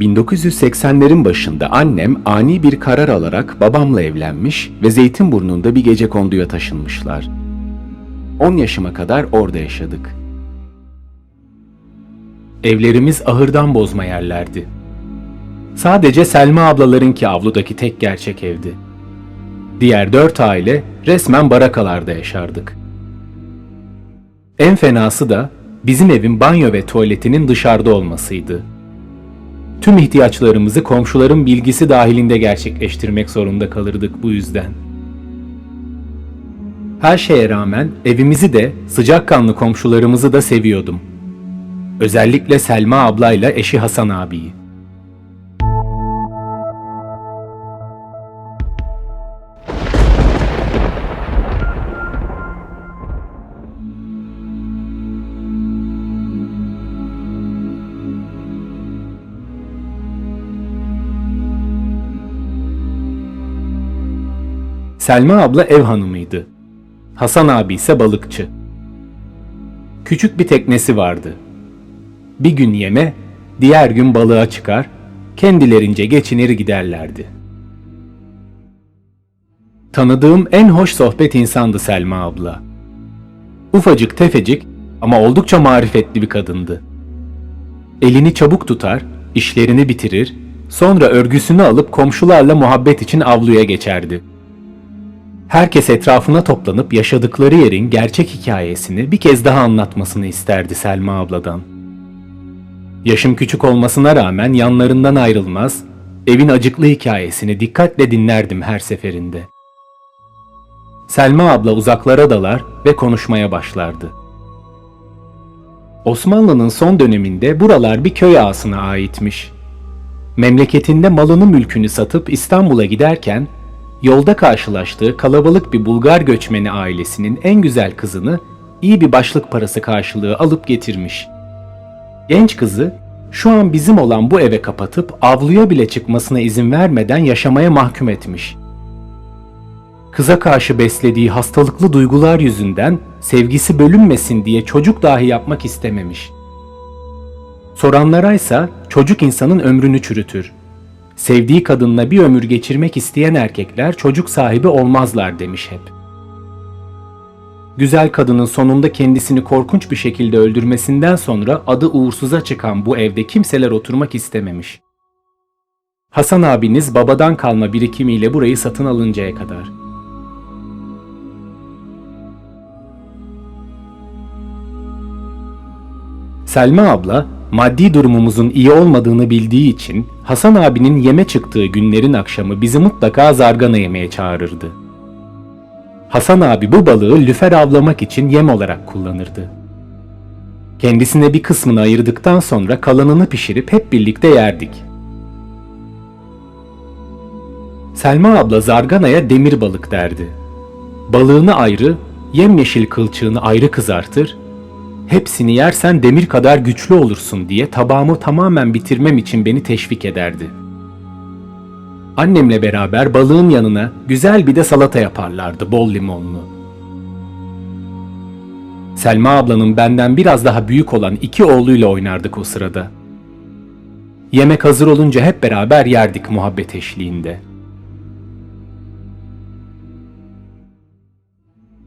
1980'lerin başında annem ani bir karar alarak babamla evlenmiş ve Zeytinburnu'nda bir gece konduya taşınmışlar. 10 yaşıma kadar orada yaşadık. Evlerimiz ahırdan bozma yerlerdi. Sadece Selma ablalarınki avludaki tek gerçek evdi. Diğer dört aile resmen barakalarda yaşardık. En fenası da bizim evin banyo ve tuvaletinin dışarıda olmasıydı. Tüm ihtiyaçlarımızı komşuların bilgisi dahilinde gerçekleştirmek zorunda kalırdık bu yüzden. Her şeye rağmen evimizi de sıcakkanlı komşularımızı da seviyordum. Özellikle Selma ablayla eşi Hasan abiyi. Selma abla ev hanımıydı. Hasan abi ise balıkçı. Küçük bir teknesi vardı. Bir gün yeme, diğer gün balığa çıkar, kendilerince geçinir giderlerdi. Tanıdığım en hoş sohbet insandı Selma abla. Ufacık tefecik ama oldukça marifetli bir kadındı. Elini çabuk tutar, işlerini bitirir, sonra örgüsünü alıp komşularla muhabbet için avluya geçerdi. Herkes etrafına toplanıp yaşadıkları yerin gerçek hikayesini bir kez daha anlatmasını isterdi Selma abladan. Yaşım küçük olmasına rağmen yanlarından ayrılmaz, evin acıklı hikayesini dikkatle dinlerdim her seferinde. Selma abla uzaklara dalar ve konuşmaya başlardı. Osmanlı'nın son döneminde buralar bir köy ağasına aitmiş. Memleketinde malını mülkünü satıp İstanbul'a giderken yolda karşılaştığı kalabalık bir Bulgar göçmeni ailesinin en güzel kızını iyi bir başlık parası karşılığı alıp getirmiş. Genç kızı şu an bizim olan bu eve kapatıp avluya bile çıkmasına izin vermeden yaşamaya mahkum etmiş. Kıza karşı beslediği hastalıklı duygular yüzünden sevgisi bölünmesin diye çocuk dahi yapmak istememiş. Soranlara ise çocuk insanın ömrünü çürütür. Sevdiği kadınla bir ömür geçirmek isteyen erkekler çocuk sahibi olmazlar demiş hep. Güzel kadının sonunda kendisini korkunç bir şekilde öldürmesinden sonra adı uğursuza çıkan bu evde kimseler oturmak istememiş. Hasan abiniz babadan kalma birikimiyle burayı satın alıncaya kadar. Selma abla maddi durumumuzun iyi olmadığını bildiği için Hasan abinin yeme çıktığı günlerin akşamı bizi mutlaka zargana yemeye çağırırdı. Hasan abi bu balığı lüfer avlamak için yem olarak kullanırdı. Kendisine bir kısmını ayırdıktan sonra kalanını pişirip hep birlikte yerdik. Selma abla zarganaya demir balık derdi. Balığını ayrı, yemyeşil kılçığını ayrı kızartır, hepsini yersen demir kadar güçlü olursun diye tabağımı tamamen bitirmem için beni teşvik ederdi. Annemle beraber balığın yanına güzel bir de salata yaparlardı bol limonlu. Selma ablanın benden biraz daha büyük olan iki oğluyla oynardık o sırada. Yemek hazır olunca hep beraber yerdik muhabbet eşliğinde.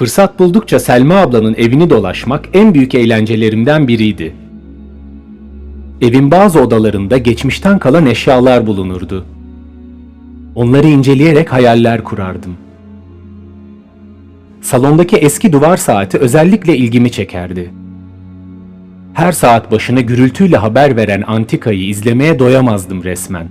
Fırsat buldukça Selma ablanın evini dolaşmak en büyük eğlencelerimden biriydi. Evin bazı odalarında geçmişten kalan eşyalar bulunurdu. Onları inceleyerek hayaller kurardım. Salondaki eski duvar saati özellikle ilgimi çekerdi. Her saat başına gürültüyle haber veren antikayı izlemeye doyamazdım resmen.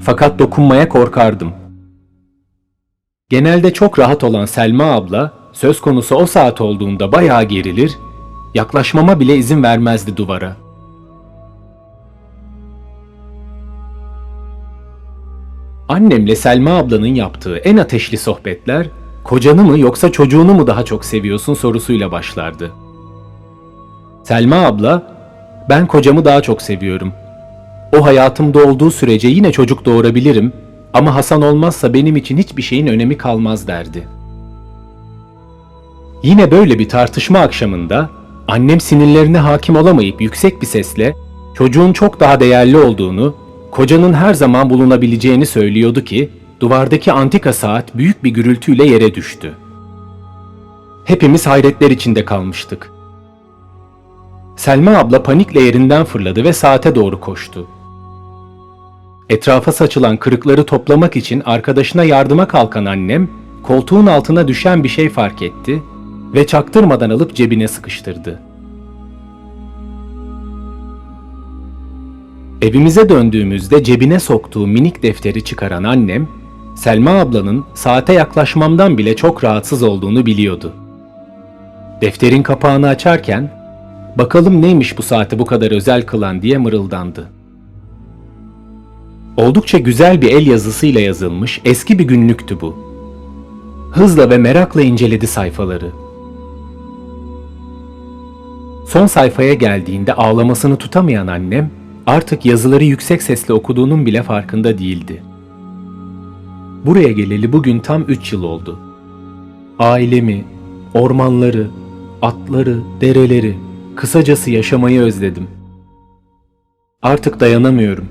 Fakat dokunmaya korkardım. Genelde çok rahat olan Selma abla, söz konusu o saat olduğunda bayağı gerilir, yaklaşmama bile izin vermezdi duvara. Annemle Selma ablanın yaptığı en ateşli sohbetler, kocanı mı yoksa çocuğunu mu daha çok seviyorsun sorusuyla başlardı. Selma abla, ben kocamı daha çok seviyorum. O hayatımda olduğu sürece yine çocuk doğurabilirim ama Hasan olmazsa benim için hiçbir şeyin önemi kalmaz derdi. Yine böyle bir tartışma akşamında annem sinirlerine hakim olamayıp yüksek bir sesle Çocuğun çok daha değerli olduğunu, kocanın her zaman bulunabileceğini söylüyordu ki, duvardaki antika saat büyük bir gürültüyle yere düştü. Hepimiz hayretler içinde kalmıştık. Selma abla panikle yerinden fırladı ve saate doğru koştu. Etrafa saçılan kırıkları toplamak için arkadaşına yardıma kalkan annem, koltuğun altına düşen bir şey fark etti ve çaktırmadan alıp cebine sıkıştırdı. Evimize döndüğümüzde cebine soktuğu minik defteri çıkaran annem, Selma ablanın saate yaklaşmamdan bile çok rahatsız olduğunu biliyordu. Defterin kapağını açarken, bakalım neymiş bu saati bu kadar özel kılan diye mırıldandı. Oldukça güzel bir el yazısıyla yazılmış eski bir günlüktü bu. Hızla ve merakla inceledi sayfaları. Son sayfaya geldiğinde ağlamasını tutamayan annem artık yazıları yüksek sesle okuduğunun bile farkında değildi. Buraya geleli bugün tam 3 yıl oldu. Ailemi, ormanları, atları, dereleri, kısacası yaşamayı özledim. Artık dayanamıyorum.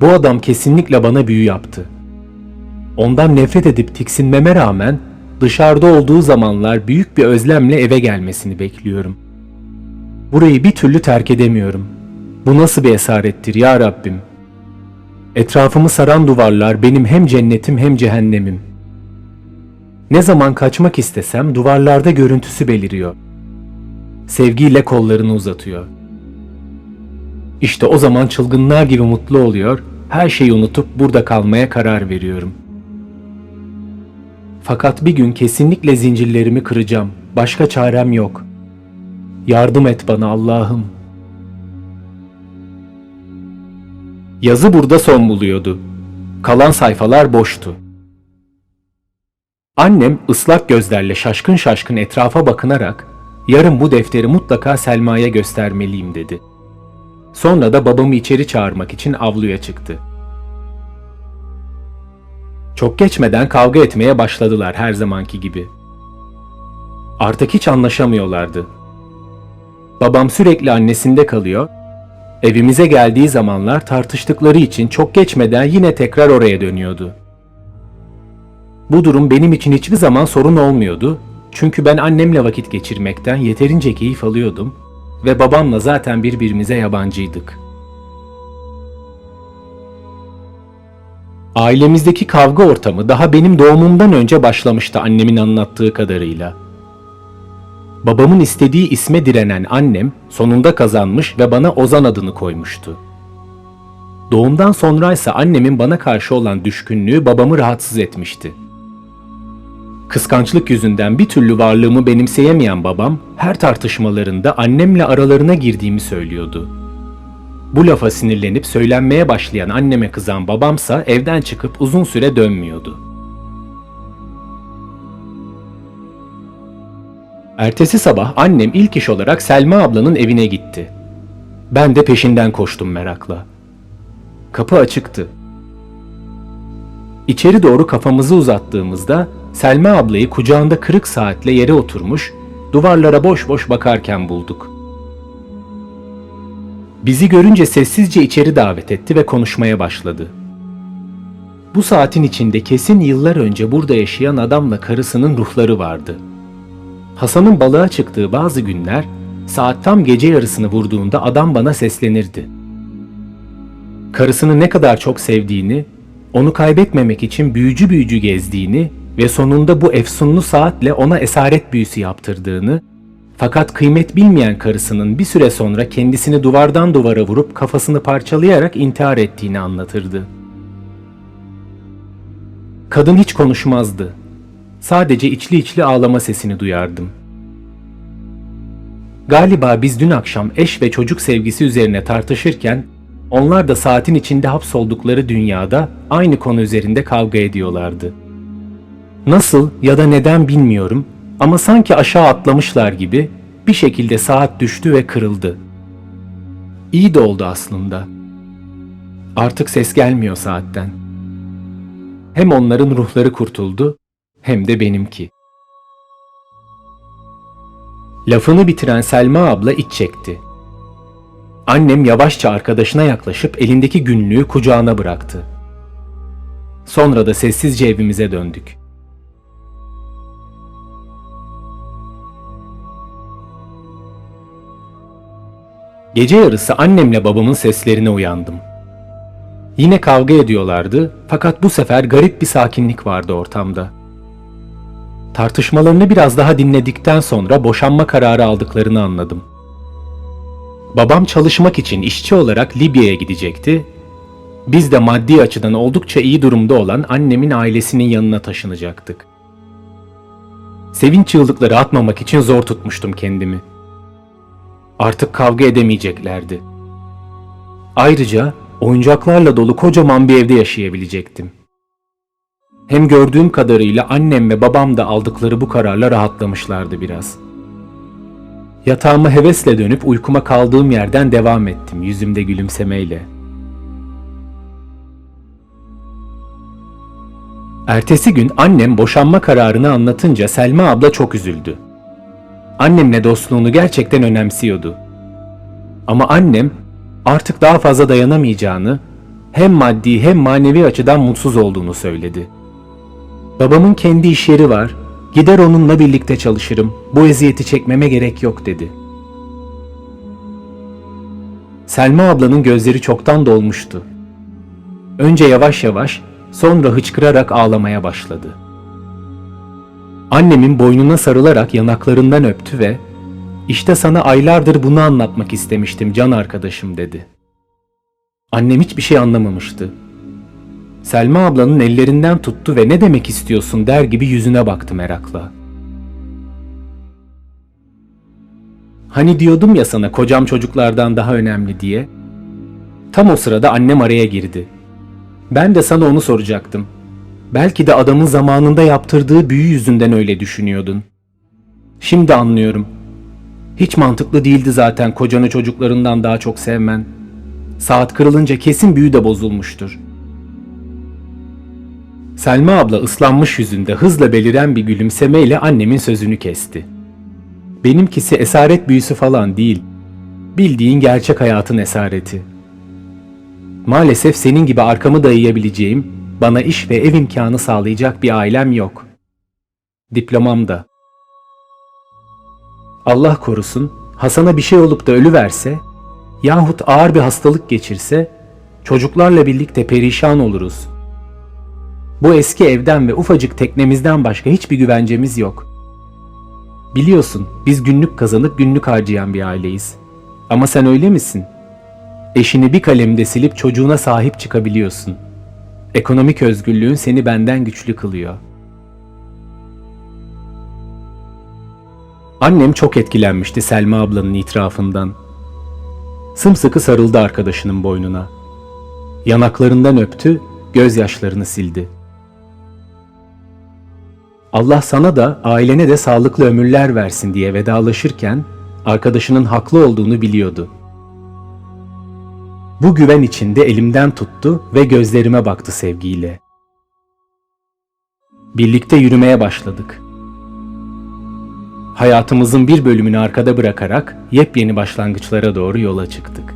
Bu adam kesinlikle bana büyü yaptı. Ondan nefret edip tiksinmeme rağmen dışarıda olduğu zamanlar büyük bir özlemle eve gelmesini bekliyorum. Burayı bir türlü terk edemiyorum. Bu nasıl bir esarettir ya Rabbim? Etrafımı saran duvarlar benim hem cennetim hem cehennemim. Ne zaman kaçmak istesem duvarlarda görüntüsü beliriyor. Sevgiyle kollarını uzatıyor. İşte o zaman çılgınlar gibi mutlu oluyor, her şeyi unutup burada kalmaya karar veriyorum. Fakat bir gün kesinlikle zincirlerimi kıracağım. Başka çarem yok. Yardım et bana Allah'ım. Yazı burada son buluyordu. Kalan sayfalar boştu. Annem ıslak gözlerle şaşkın şaşkın etrafa bakınarak yarın bu defteri mutlaka Selma'ya göstermeliyim dedi. Sonra da babamı içeri çağırmak için avluya çıktı. Çok geçmeden kavga etmeye başladılar her zamanki gibi. Artık hiç anlaşamıyorlardı. Babam sürekli annesinde kalıyor, evimize geldiği zamanlar tartıştıkları için çok geçmeden yine tekrar oraya dönüyordu. Bu durum benim için hiçbir zaman sorun olmuyordu. Çünkü ben annemle vakit geçirmekten yeterince keyif alıyordum ve babamla zaten birbirimize yabancıydık. Ailemizdeki kavga ortamı daha benim doğumumdan önce başlamıştı annemin anlattığı kadarıyla. Babamın istediği isme direnen annem sonunda kazanmış ve bana Ozan adını koymuştu. Doğumdan sonraysa annemin bana karşı olan düşkünlüğü babamı rahatsız etmişti. Kıskançlık yüzünden bir türlü varlığımı benimseyemeyen babam her tartışmalarında annemle aralarına girdiğimi söylüyordu. Bu lafa sinirlenip söylenmeye başlayan anneme kızan babamsa evden çıkıp uzun süre dönmüyordu. Ertesi sabah annem ilk iş olarak Selma ablanın evine gitti. Ben de peşinden koştum merakla. Kapı açıktı. İçeri doğru kafamızı uzattığımızda Selma ablayı kucağında kırık saatle yere oturmuş, duvarlara boş boş bakarken bulduk. Bizi görünce sessizce içeri davet etti ve konuşmaya başladı. Bu saatin içinde kesin yıllar önce burada yaşayan adamla karısının ruhları vardı. Hasan'ın balığa çıktığı bazı günler saat tam gece yarısını vurduğunda adam bana seslenirdi. Karısını ne kadar çok sevdiğini, onu kaybetmemek için büyücü büyücü gezdiğini ve sonunda bu efsunlu saatle ona esaret büyüsü yaptırdığını, fakat kıymet bilmeyen karısının bir süre sonra kendisini duvardan duvara vurup kafasını parçalayarak intihar ettiğini anlatırdı. Kadın hiç konuşmazdı. Sadece içli içli ağlama sesini duyardım. Galiba biz dün akşam eş ve çocuk sevgisi üzerine tartışırken onlar da saatin içinde hapsoldukları dünyada aynı konu üzerinde kavga ediyorlardı. Nasıl ya da neden bilmiyorum ama sanki aşağı atlamışlar gibi bir şekilde saat düştü ve kırıldı. İyi de oldu aslında. Artık ses gelmiyor saatten. Hem onların ruhları kurtuldu hem de benimki. Lafını bitiren Selma abla iç çekti. Annem yavaşça arkadaşına yaklaşıp elindeki günlüğü kucağına bıraktı. Sonra da sessizce evimize döndük. Gece yarısı annemle babamın seslerine uyandım. Yine kavga ediyorlardı fakat bu sefer garip bir sakinlik vardı ortamda. Tartışmalarını biraz daha dinledikten sonra boşanma kararı aldıklarını anladım. Babam çalışmak için işçi olarak Libya'ya gidecekti. Biz de maddi açıdan oldukça iyi durumda olan annemin ailesinin yanına taşınacaktık. Sevinç çığlıkları atmamak için zor tutmuştum kendimi. Artık kavga edemeyeceklerdi. Ayrıca oyuncaklarla dolu kocaman bir evde yaşayabilecektim. Hem gördüğüm kadarıyla annem ve babam da aldıkları bu kararla rahatlamışlardı biraz. Yatağıma hevesle dönüp uykuma kaldığım yerden devam ettim yüzümde gülümsemeyle. Ertesi gün annem boşanma kararını anlatınca Selma abla çok üzüldü. Annemle dostluğunu gerçekten önemsiyordu. Ama annem artık daha fazla dayanamayacağını, hem maddi hem manevi açıdan mutsuz olduğunu söyledi. Babamın kendi iş yeri var, gider onunla birlikte çalışırım, bu eziyeti çekmeme gerek yok dedi. Selma ablanın gözleri çoktan dolmuştu. Önce yavaş yavaş, sonra hıçkırarak ağlamaya başladı. Annemin boynuna sarılarak yanaklarından öptü ve işte sana aylardır bunu anlatmak istemiştim can arkadaşım dedi. Annem hiçbir şey anlamamıştı. Selma ablanın ellerinden tuttu ve ne demek istiyorsun der gibi yüzüne baktı merakla. Hani diyordum ya sana kocam çocuklardan daha önemli diye. Tam o sırada annem araya girdi. Ben de sana onu soracaktım. Belki de adamın zamanında yaptırdığı büyü yüzünden öyle düşünüyordun. Şimdi anlıyorum. Hiç mantıklı değildi zaten kocanı çocuklarından daha çok sevmen. Saat kırılınca kesin büyü de bozulmuştur. Selma abla ıslanmış yüzünde hızla beliren bir gülümsemeyle annemin sözünü kesti. Benimkisi esaret büyüsü falan değil. Bildiğin gerçek hayatın esareti. Maalesef senin gibi arkamı dayayabileceğim, bana iş ve ev imkanı sağlayacak bir ailem yok. Diplomam da. Allah korusun, Hasan'a bir şey olup da ölüverse, yahut ağır bir hastalık geçirse, çocuklarla birlikte perişan oluruz. Bu eski evden ve ufacık teknemizden başka hiçbir güvencemiz yok. Biliyorsun, biz günlük kazanıp günlük harcayan bir aileyiz. Ama sen öyle misin? Eşini bir kalemde silip çocuğuna sahip çıkabiliyorsun. Ekonomik özgürlüğün seni benden güçlü kılıyor. Annem çok etkilenmişti Selma ablanın itirafından. Sımsıkı sarıldı arkadaşının boynuna. Yanaklarından öptü, gözyaşlarını sildi. Allah sana da ailene de sağlıklı ömürler versin diye vedalaşırken arkadaşının haklı olduğunu biliyordu. Bu güven içinde elimden tuttu ve gözlerime baktı sevgiyle. Birlikte yürümeye başladık. Hayatımızın bir bölümünü arkada bırakarak yepyeni başlangıçlara doğru yola çıktık.